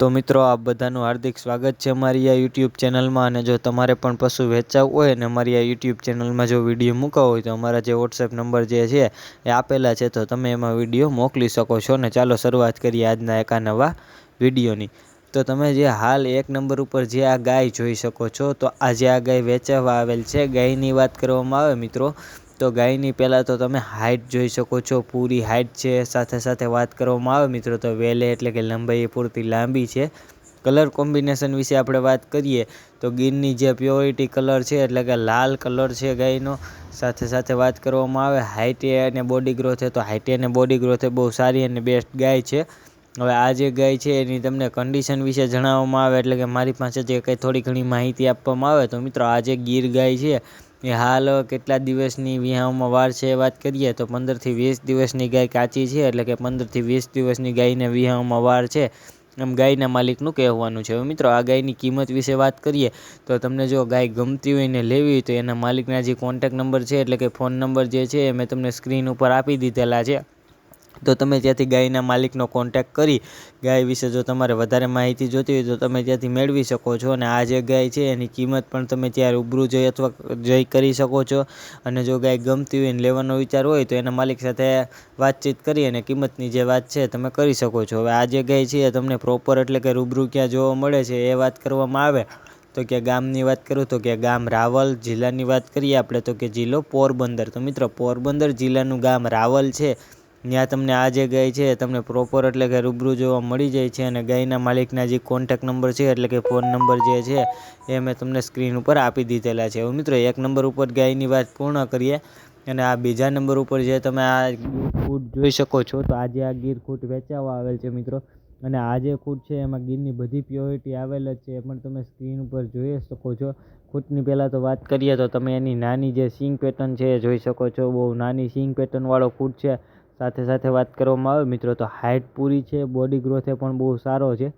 તો મિત્રો, આપ બધાનું હાર્દિક સ્વાગત છે અમારી આ યુટ્યુબ ચેનલમાં અને જો તમારે પણ પશુ વેચાવું હોય અને અમારી આ યુટ્યુબ ચેનલમાં જો વીડિયો મૂકવા હોય તો અમારા જે વોટ્સએપ નંબર જે છે એ આપેલા છે, તો તમે એમાં વીડિયો મોકલી શકો છો. ને ચાલો શરૂઆત કરીએ આજના એકા નવા વિડીયોની. તો તમે જે હાલ એક નંબર ઉપર જે આ ગાય જોઈ શકો છો, તો આજે આ ગાય વેચાવા આવેલ છે, ગાયની વાત કરવામાં આવે મિત્રો તો ગાયની પહેલાં તો તમે હાઇટ જોઈ શકો છો. પૂરી હાઇટ છે. સાથે સાથે વાત કરવામાં આવે મિત્રો, તો વેલે એટલે કે લંબાઈ પૂરતી લાંબી છે. કલર કોમ્બિનેશન વિશે આપણે વાત કરીએ, તો ગીરની જે પ્યોરિટી કલર છે, એટલે કે લાલ કલર છે ગાયનો, સાથે સાથે વાત કરવામાં આવે હાઇટે અને બોડી ગ્રોથ તો હાઇટે અને બોડી ગ્રોથ બહુ સારી અને બેસ્ટ ગાય છે. હવે આ જે ગાય છે, એની તમને કન્ડિશન વિશે જણાવવામાં આવે, એટલે કે મારી પાસે જે કંઈ થોડી ઘણી માહિતી આપવામાં આવે, તો મિત્રો આ જે ગીર ગાય છે એ હાલ, કેટલા દિવસની વિહામાં વાર છે એ વાત કરીએ તો પંદરથી વીસ દિવસની ગાય કાચી છે, એટલે કે પંદરથી વીસ દિવસની ગાયને વિહામાં વાર છે. એમ ગાયના માલિકનું કહેવાનું છે. હવે મિત્રો, આ ગાયની કિંમત વિશે વાત કરીએ તો તમને જો ગાય ગમતી હોય ને લેવી હોય તો એના માલિકના જે કોન્ટેક નંબર છે, એટલે કે ફોન નંબર જે છે, એ મેં તમને સ્ક્રીન ઉપર આપી દીધેલા છે. તો તમે ત્યાંથી ગાયના માલિકનો કોન્ટેક કરી, ગાય વિશે જો તમારે વધારે માહિતી જોતી હોય તો તમે ત્યાંથી મેળવી શકો છો અને આ જે ગાય છે એની કિંમત પણ તમે ત્યાં રૂબરૂ જઈ અથવા જઈ કરી શકો છો. અને જો ગાય ગમતી હોય ને લેવાનો વિચાર હોય તો એના માલિક સાથે વાતચીત કરી અને કિંમતની જે વાત છે તમે કરી શકો છો. હવે આ જે ગાય છે એ તમને પ્રોપર એટલે કે રૂબરૂ ક્યાં જોવા મળે છે એ વાત કરવામાં આવે. તો કે ગામની વાત કરું તો કે ગામ રાવલ જિલ્લાની વાત કરીએ આપણે તો કે જિલ્લો પોરબંદર. તો મિત્રો પોરબંદર જિલ્લાનું ગામ રાવલ છે. ત્યાં તમને આ જે ગાય છે, તમને પ્રોપર એટલે કે રૂબરૂ જોવા મળી જાય છે અને ગાયના માલિકના જે કોન્ટેક નંબર છે, એટલે કે ફોન નંબર જે છે, એ મેં તમને સ્ક્રીન ઉપર આપી દીધેલા છે. હવે મિત્રો, એક નંબર ઉપર ગાયની વાત પૂર્ણ કરીએ અને આ બીજા નંબર ઉપર જે તમે આ ખૂટ જોઈ શકો છો, તો આજે આ ગીર ખૂટ વેચાવા આવેલ છે મિત્રો. અને આ જે ખૂટ છે, એમાં ગીરની બધી પ્યોરિટી આવેલ જ છે, એ પણ તમે સ્ક્રીન ઉપર જોઈ શકો છો. ખૂટની પહેલાં તો વાત કરીએ તો તમે એની નાની જે સિંગ પેટર્ન છે, એ જોઈ શકો છો. બહુ નાની સિંગ પેટર્નવાળો ખૂટ છે. સાથે સાથે વાત કરવામાં આવે, મિત્રો, તો હાઇટ પૂરી છે બોડી ગ્રોથે પણ બહુ સારો છે.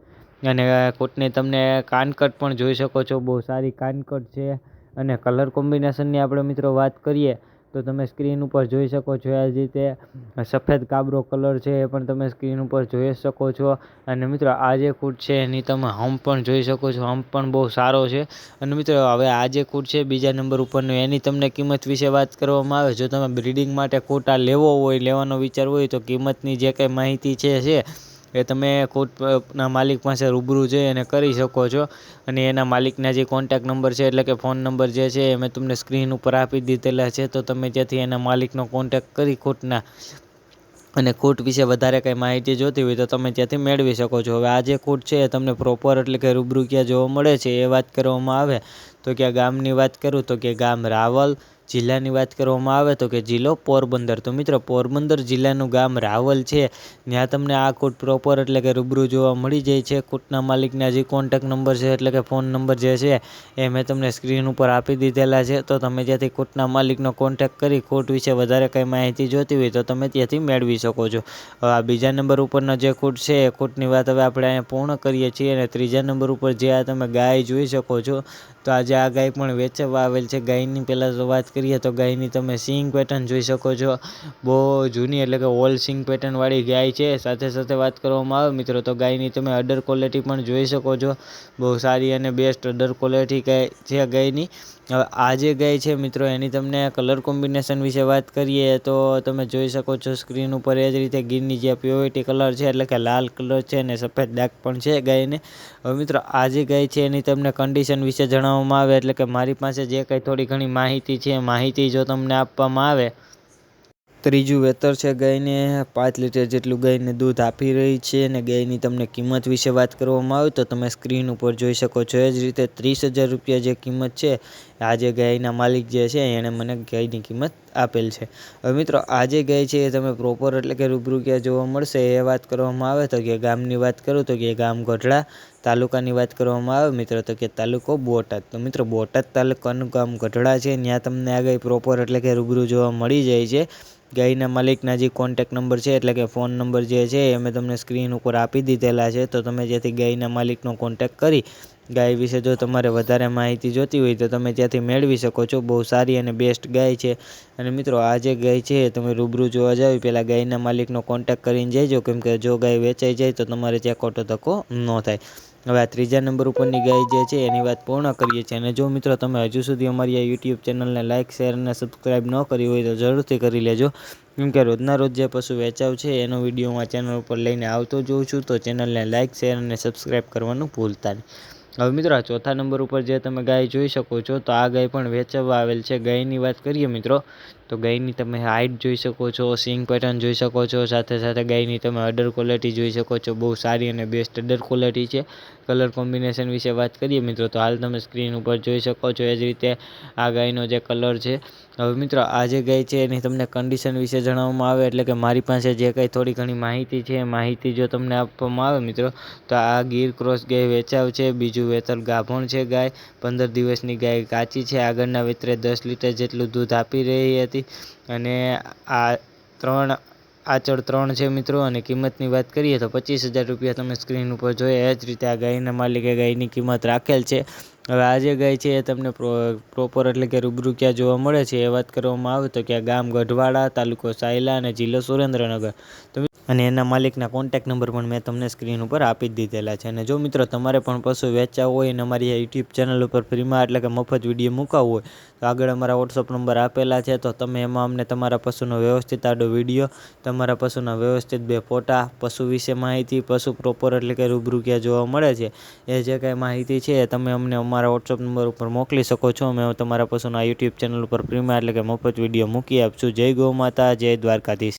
અને કોટની તમને કાનકટ પણ જોઈ શકો છો, બહુ સારી કાનકટ છે. અને કલર કોમ્બિનેશનની આપણે મિત્રો વાત કરીએ તો તમે સ્ક્રીન ઉપર જોઈ શકો છો આ રીતે સફેદ કાબરો કલર છે એ પણ તમે સ્ક્રીન ઉપર જોઈ શકો છો. અને મિત્રો, આ જે કૂટ છે એની તમે હમ્પ પણ જોઈ શકો છો. હમ્પ પણ બહુ સારો છે. અને મિત્રો, હવે આ જે કૂટ છે બીજા નંબર ઉપરનું, એની તમને કિંમત વિશે વાત કરવામાં આવે. જો તમે બ્રિડિંગ માટે કોટા લેવો હોય, લેવાનો વિચાર હોય, તો કિંમતની જે કંઈ માહિતી છે એ તમે ખૂટના માલિક પાસે રૂબરૂ જઈ અને કરી શકો છો. અને એના માલિકના જે કોન્ટેક નંબર છે, એટલે કે ફોન નંબર જે છે, એ મેં તમને સ્ક્રીન ઉપર આપી દીધેલા છે. તો તમે ત્યાંથી એના માલિકનો કોન્ટેક કરી ખૂટના અને ખૂટ વિશે વધારે કંઈ માહિતી જોતી હોય તો તમે ત્યાંથી મેળવી શકો છો. હવે આ જે ખૂટ છે, એ તમને પ્રોપર એટલે કે રૂબરૂ ક્યાં જોવા મળે છે, એ વાત કરવામાં આવે. તો કે ગામની વાત કરું તો કે ગામ રાવલ જિલ્લાની વાત કરવામાં આવે તો કે જિલ્લો પોરબંદર. તો મિત્રો, પોરબંદર જિલ્લાનું ગામ રાવલ છે. ત્યાં તમને આ કોટ પ્રોપર એટલે કે રૂબરૂ જોવા મળી જાય છે. કોટના માલિકના જે કોન્ટેક નંબર છે એટલે કે ફોન નંબર જે છે એ મેં તમને સ્ક્રીન ઉપર આપી દીધેલા છે. તો તમે જ્યાંથી કોટના માલિકનો કોન્ટેક કરી કોટ વિશે વધારે કંઈ માહિતી જોતી હોય તો તમે ત્યાંથી મેળવી શકો છો. આ બીજા નંબર ઉપરનો જે કોટ છે એ કોટની વાત હવે આપણે અહીંયા પૂર્ણ કરીએ છીએ અને ત્રીજા નંબર ઉપર જે આ તમે ગાય જોઈ શકો છો તો આજે આ ગાય પણ વેચવા આવેલ છે. ગાયની પહેલાં તો વાત કરીએ તો ગાયની તમે સિંગ પેટર્ન જોઈ શકો છો. બહુ જૂની એટલે કે ઓલ સિંગ પેટર્નવાળી ગાય છે. સાથે સાથે વાત કરવામાં આવે મિત્રો તો ગાયની તમે અડર ક્વોલિટી પણ જોઈ શકો છો. બહુ સારી અને બેસ્ટ અડર ક્વોલિટી ગાય છે ગાયની. હવે આ જે ગાય છે મિત્રો, એની તમને કલર કોમ્બિનેશન વિશે વાત કરીએ તો તમે જોઈ શકો છો સ્ક્રીન ઉપર એ જ રીતે ગીરની જે પ્યોરિટી કલર છે, એટલે કે લાલ કલર છે અને સફેદ ડાઘ પણ છે ગાયને હવે મિત્રો આ જે ગાય છે એની તમને કન્ડિશન વિશે જણાવવામાં આવે, એટલે કે મારી પાસે જે કંઈ થોડી ઘણી માહિતી છે માહિતી જો તમને આપવામાં આવે. ત્રીજું વેતર છે ગાયને પાંચ લીટર જેટલું ગાયને દૂધ આપી રહી છે અને ગાયની તમને કિંમત વિશે વાત કરવામાં આવે, તો તમે સ્ક્રીન ઉપર જોઈ શકો છો એ જ રીતે ત્રીસ હજાર રૂપિયા જે કિંમત છે આ જે ગાયના માલિક જે છે એણે મને ગાયની કિંમત આપેલ છે. હવે મિત્રો, આજે ગાય છે એ તમે પ્રોપર એટલે કે રૂબરૂ ક્યાં જોવા મળશે એ વાત કરવામાં આવે તો કે ગામની વાત કરું તો કે ગામ ગઢડા તાલુકાની વાત કરવામાં આવે મિત્રો, તો કે તાલુકો બોટાદ. તો મિત્રો, બોટાદ તાલુકાનું ગામ ગઢડા છે ત્યાં તમને આ ગાય પ્રોપર એટલે કે રૂબરૂ જોવા મળી જાય છે. ગાયના માલિકના જે કોન્ટેક નંબર છે એટલે કે ફોન નંબર જે છે એ મેં તમને સ્ક્રીન ઉપર આપી દીધેલા છે. તો તમે જેથી ગાયના માલિકનો કોન્ટેક કરી ગાય વિશે જો તમારે વધારે માહિતી જોતી હોય તો તમે ત્યાંથી મેળવી શકો છો. બહુ સારી અને બેસ્ટ ગાય છે. અને મિત્રો, આ જે ગાય છે, તમે રૂબરૂ જોવા જાવ પહેલાં ગાયના માલિકનો કોન્ટેક્ટ કરીને જઈજો કેમ કે જો ગાય વેચાઈ જાય તો તમારે ત્યાં ખોટો ધક્કો ન થાય. હવે આ ત્રીજા નંબર ઉપરની ગાય જે છે, એની વાત પૂર્ણ કરીએ છીએ. અને જો મિત્રો, તમે હજુ સુધી અમારી આ યુટ્યુબ ચેનલને લાઇક શેર અને સબસ્ક્રાઈબ ન કરી હોય તો જરૂરથી કરી લેજો. કેમ કે રોજના રોજ જે પશુ વેચાવ છે, એનો વીડિયો હું આ ચેનલ ઉપર લઈને આવતો જોઉં છું. તો ચેનલને લાઇક શેર અને સબસ્ક્રાઈબ કરવાનું ભૂલતા નહીં. હવે મિત્રો, આ ચોથા નંબર ઉપર જે તમે ગાય જોઈ શકો છો, તો આ ગાય પણ વેચવા આવેલ છે. ગાયની વાત કરીએ મિત્રો તો ગાયની તમે હાઇટ જોઈ શકો છો સિંગ પેટર્ન જોઈ શકો છો, સાથે સાથે ગાયની તમે અડર ક્વોલિટી જોઈ શકો છો, બહુ સારી અને બેસ્ટ અડર ક્વોલિટી છે. કલર કોમ્બિનેશન વિશે વાત કરીએ મિત્રો, તો હાલ તમે સ્ક્રીન ઉપર જોઈ શકો છો એ જ રીતે આ ગાયનો જે કલર છે. હવે મિત્રો, આ જે ગાય છે એની તમને કન્ડિશન વિશે જણાવવામાં આવે એટલે કે મારી પાસે જે કંઈ થોડી ઘણી માહિતી છે માહિતી જો તમને આપવામાં આવે મિત્રો, તો આ ગીર ક્રોસ ગાય વેચાવ છે, બીજું વેતર ગાભણ છે ગાય, પંદર દિવસની ગાય કાચી છે, આગળના વેતરે દસ લીટર જેટલું દૂધ આપી રહી હતી. અને આ ત્રણ આચળ ત્રણ છે મિત્રો, અને કિંમતની વાત કરીએ તો પચીસ હજાર રૂપિયા તમે સ્ક્રીન ઉપર જોઈએ એ જ રીતે આ ગાયના માલિકે ગાયની કિંમત રાખેલ છે. હવે આ જે ગાય છે એ તમને પ્રોપર એટલે કે રૂબરૂ ક્યાં જોવા મળે છે એ વાત કરવામાં આવે તો કે ગામ ગઢવાડા, તાલુકો સાયલા અને જિલ્લો સુરેન્દ્રનગર. અને એના માલિકના કોન્ટેક નંબર પણ મેં તમને સ્ક્રીન ઉપર આપી જ દીધેલા છે. અને જો મિત્રો તમારે પણ પશુ વેચાવું હોય અને અમારી યુટ્યુબ ચેનલ ઉપર ફ્રીમાં એટલે કે મફત વીડિયો મૂકાવવો હોય, તો આગળ અમારા વોટ્સઅપ નંબર આપેલા છે, તો તમે એમાં અમને તમારા પશુનો વ્યવસ્થિત આડો વીડિયો તમારા પશુના વ્યવસ્થિત બે ફોટા, પશુ વિશે માહિતી, પશુ પ્રોપર એટલે કે રૂબરૂ ક્યાં જોવા મળે છે, એ જે કાંઈ માહિતી છે તમે અમને અમારા વોટ્સઅપ નંબર ઉપર મોકલી શકો છો. અમે તમારા પશુના યુટ્યુબ ચેનલ ઉપર ફ્રીમાં એટલે કે મફત વીડિયો મૂકી આપશું. જય ગૌ માતા, જય દ્વારકાધીશ.